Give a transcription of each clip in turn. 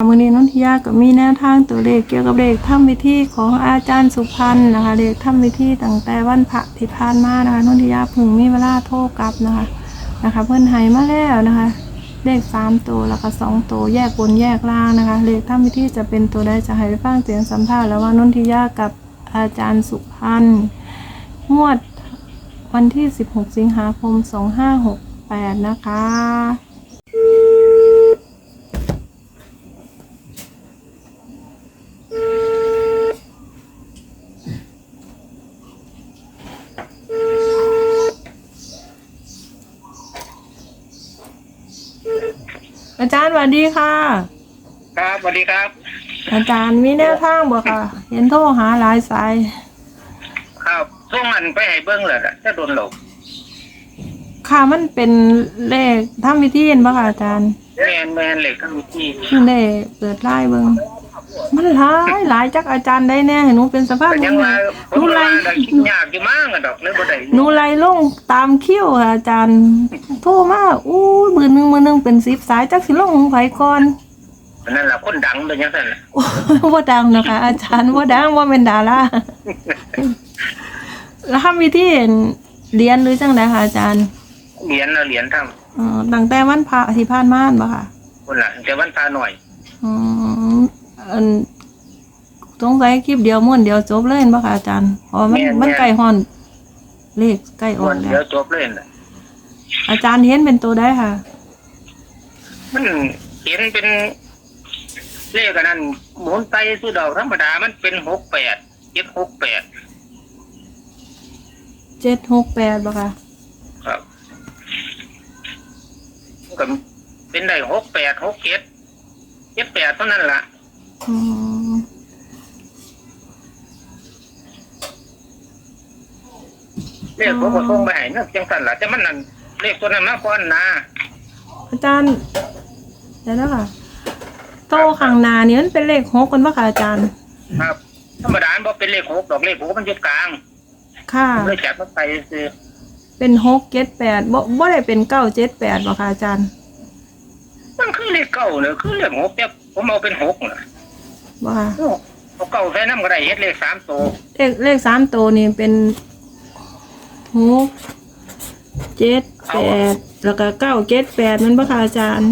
มือนี้นนทิยาก็มีแนวทางตัวเลขเกี่ยวกับเลขทำวิธีของอาจารย์สุพันธ์นะคะเลขทำวิธีตั้งแต่วันพระที่ผ่านมานะคะนนทิยาพึงมีเวลาโทรกลับนะคะนะคะ เพื่อนให้มาแล้วนะคะ เลขสามตัวแล้วก็สองตัวแยกบนแยกล่างนะคะเลขทำวิธีจะเป็นตัวใดจะให้ฟังเสียงสัมภาษณ์แล้วว่านนทิยากับอาจารย์สุพันธ์งวดวันที่ 16 สิงหาคม 2568 นะคะ จารย์สวัสดีค่ะ ครับสวัสดีครับ อาจารย์มีแนวทางบ่ค่ะ เห็นโทรหาหลายสาย ครับส่งอันไปให้เบิ้งเลยล่ะจะโดนหลบค่ะมันเป็นเลขทำวิธีเห็นบ่ค่ะอาจารย์แมนแมนเหล็กทั้งที่มันได้เปิดไล่เบิ่ง มันหลายหลายจักอาจารย์ได้แน่ให้หนูเป็นสภาพก็หยังนูว่าผหนูมไล่ว่าได้คิดยากอยู่มากอะดอกเลยบ่ได้หนูไล่ลงตามคิวค่ะอาจารย์ โทรมาอู้ยมือหนึงมือหนึงเป็น10สายจักสิลงของไผก่อนนั่นแหละคนดังเป็นยังไงล่ะโอ้ยบ่ดังนะคะ อาจารย์บ่ดังบ่เป็นดาราแล้วทำวิธีเรียนหรือจังไดคะอาจารย์เหรียญนะเหรียญทอ๋อตั้งแต่วันพระที่ผ่านมาหั่นบ่ค่ะำคนละแต่วันพาหน่อย อืมอันสงสัยคลิปเดียวม้วนเดียวจบเลยเห็นบ่ค่ะอาจารย์เพราะมันมันใกล้ฮอน เลขใกล้ออวักนแล้เดียววจบเลยน่ะอาจารย์เห็นเป็นตัวได้ค่ะ มันเห็นเป็นเลขอันนั้นหมุนไปสุดดอกธรรมดามันเป็นหกแปดเจ็ดหกแปดเจ็ดหกแปดบ่ค่ะครับก็เป็นได้หกแปดหกเจ็ดเจ็ดแปดเท่านั้นล่ะอืม เลขผมก็ส่งไปให้นึกจังสันล่ะแต่มันนั่นเลขตัวนั้นมาก่อนนะอาจารย์เดี๋ยวนะค่ะโตข้างหน้านี่มันเป็นเลขหกกันบ่ค่ะอาจารย์ ครับ ธรรมดาบ่เป็นเลขหกดอกเลขหกมันอยู่กลางค่ะผมเลยจัดมันไปคือเป็นหกเจ็ดแปดบ่บ่ได้เป็นเก้าเจ็ดแปดบ่ค่ะอาจารย์ มันคือเลขเก้าเนอะคือเลขหกแต่ผมเอาเป็นหกนะ บ่ค่ะเอาเก้าใส่น้ำก็ได้เฮ็ดเลขสามตัวเลขเลขสามตัวนี่เป็นหกเจ็ดแปดแล้วก็เก้าเจ็ดแปดมันบ่ค่ะอาจารย์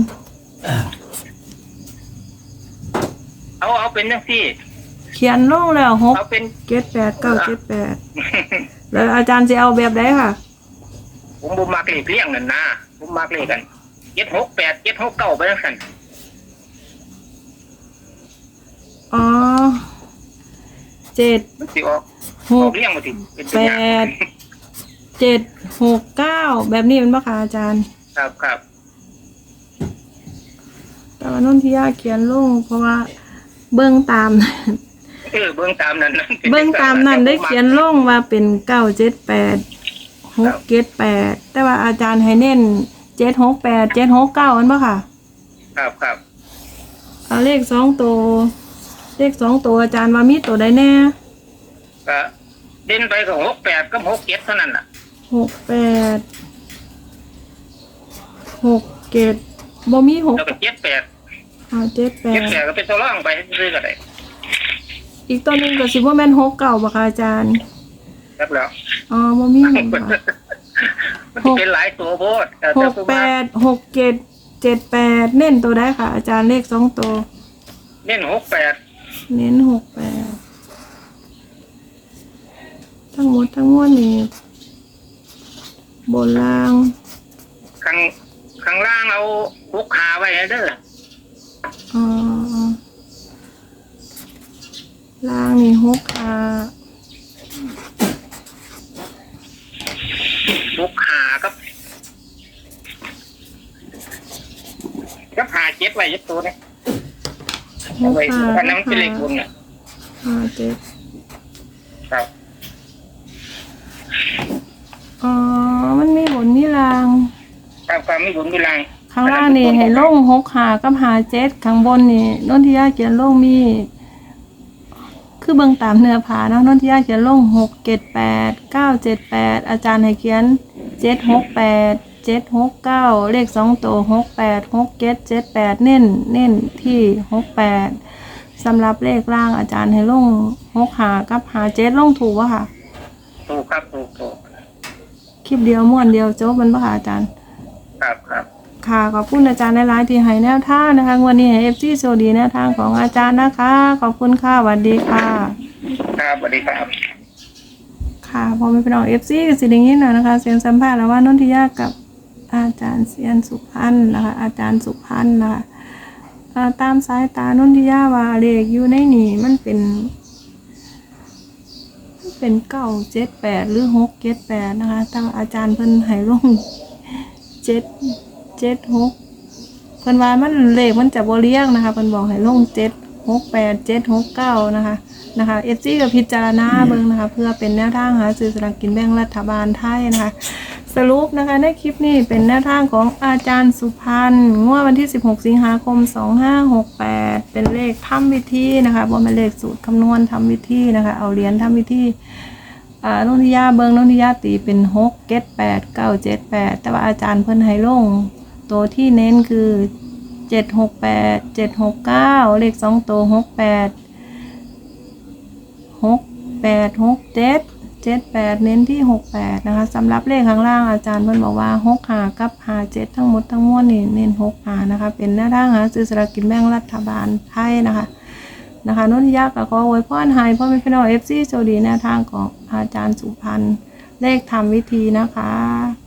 เอาเอาเป็นจังซี่ เขียนลงแล้วหกเอาเป็น เจ็ดแปดเก้าเจ็ดแปดแล้วอาจารย์จะเอาแบบไหนค่ะ ผมบ่มักเลขเลี้ยงนั่นนะผมมักเลขกันเจ็ดหกแปดเจ็ดหกเก้าไปจังซั่น อ๋อเจ็ดมันสิออกหออกกเลี้ยงมาสิเป็นแปดเจ็ดหกเก้าแบบนี้เป็นปะคะอาจารย์ ครับครับแต่ว่านุ่นที่ยาเขียนลงเพราะว่าเบื้องตาม เออเบิ่งตามนั้นนะเบื้องตามนั้นได้เขียนลงว่าเป็นเก้าเจ็ดแปดหกเจ็ดแปดแต่ว่าอาจารย์ให้เน้นเจ็ดหกแปดเจ็ดหกเก้าอันปะค่ะ ครับครับเอาเลขสองตัว เลขสองตัวอาจารย์ว่ามีตัวใดแน่ก็เด่นไปก็หกแปดกับหกเจ็ดเท่านั้นน่ะหกแปดหกเจ็ดบ่มีหกแล้วก็เจ็ดแปดอ่าเจ็ดแปเจ็ดดแปดก็เป็นตัวร่องไปซื้อก็ได้อีกตัวหนึงก็สิบ่แม่นหกเก่าบ่คะอาจารย์ครับแล้วอ๋อบ่มีหกมันบ่จะเป็นหลายตัวโพดแต่หแต่กผู้แปว่าดหกเจ็ดเจ็ดแปดเน้นตัวได้ค่ะ อาจารย์เลขสองตัว เน้นหกแปด เน้นหกแปดทั้งหมดทั้งมวลนี่บนล่าง ข้างข้างล่างเอาหกขาไว้เด้ออ๋อล่างนี่หกขาหกขากับกับหาเจ็ดไว้เจ็ดตัวเนี่ยห เอากไว้ขาอันนั้นมันเป็นเลขบุญน่ะห้าเจ็ดครับอ๋อ มันมีบนนี่ล่าง ครับความมีบุญมีแรงข้างล่างนี่ให้ลงหกหากับหาเจ็ดข้างบนนี่นนทิยาเขียนลงมี คือเบิ่งตามเนื้อผาเนาะนนทิยาเขียนลงหกเจ็ดแปดเก้าเจ็ดแปดอาจารย์ให้เขียนเจ็ดหกแปด เจ็ดหกเก้าเลขสองตัวหกแปดหกเจ็ดเจ็ดแปดเน้นเน้นที่หกแปดสำหรับเลขล่างอาจารย์ให้ลงหกหากับหาเจ็ดลงถูกวะค่ะ ถูกครับถูกถูกคลิปเดียวม้วนเดียวจบมันปะค่ะอาจารย์ ครับครับค่ะขอบคุณอาจารย์หลายๆที่ให้แนวทางนะคะวันนี้ให้เอฟซีโชคดีแนวทางของอาจารย์นะคะ ขอบคุณค่ะสวัสดีค่ะครับสวัสดีครับ ค่ะพอไม่เป็นของเอฟซีก็สิไดิ้ยินแล้วนะคะ เสียงสัมภาษณ์แล้วว่านนทิยากับ อาจารย์เซียนสุพันธ์นะคะ อาจารย์สุพันธ์นะคะาตามสายตานนทิยาว่าเลขอยู่ในนี่มันเป็นมันเป็นเก้าเจ็ดแปดหรือหกเจ็ดแปดนะคะแต่ว่าอาจารย์เพิ่นให้ลงเจ็ดเจ็ดหกเพิ่นว่ามันเลขมันจะบ่เลี้ยงนะคะเพิ่นบอกให้ลงเจ็ดหกแปดเจ็ดหกเก้านะคะนะคะเอฟซีกับพิจารณาเบิ่งนะคะ เพื่อเป็นแนวทางหาซื้อสลากกินแบ่งรัฐบาลไทยนะคะ สรุปนะคะ ในคลิปนี้เป็นแนวทางของอาจารย์สุพันธ์งวดวันที่ 16 สิงหาคม 2568 เป็นเลขทำวิธีนะคะบนเป็นเลขสูตรคำนวณทำวิธีนะคะ เอาเหรียญทำวิธีอ่านุนทิยาเบิงนุนทิยาตีเป็น6เจ็ด8 9 7 8 แต่ว่าอาจารย์เพิ่นให้ลง ตัวที่เน้นคือ 768 769 เลข 2 ตัว 68หกแปดหก เจ็ดเจ็ดแปดเน้นที่หกแปดนะคะสำหรับเลขข้างล่างอาจารย์เพิ่นบอกว่าหกหากับหาเจ็ดทั้งหมดทั้งมวลนี่เน้นหกหานะคะ เป็นหน้าทางหาซื้อสลากกินแบ่งรัฐบาลไทยนะคะนะคะนุ่นยากกับขอไวยพรให้พ่อไม่พี่น้องเอฟซีโชคดีแนวทางของอาจารย์สุพันธ์เลขทำวิธีนะคะ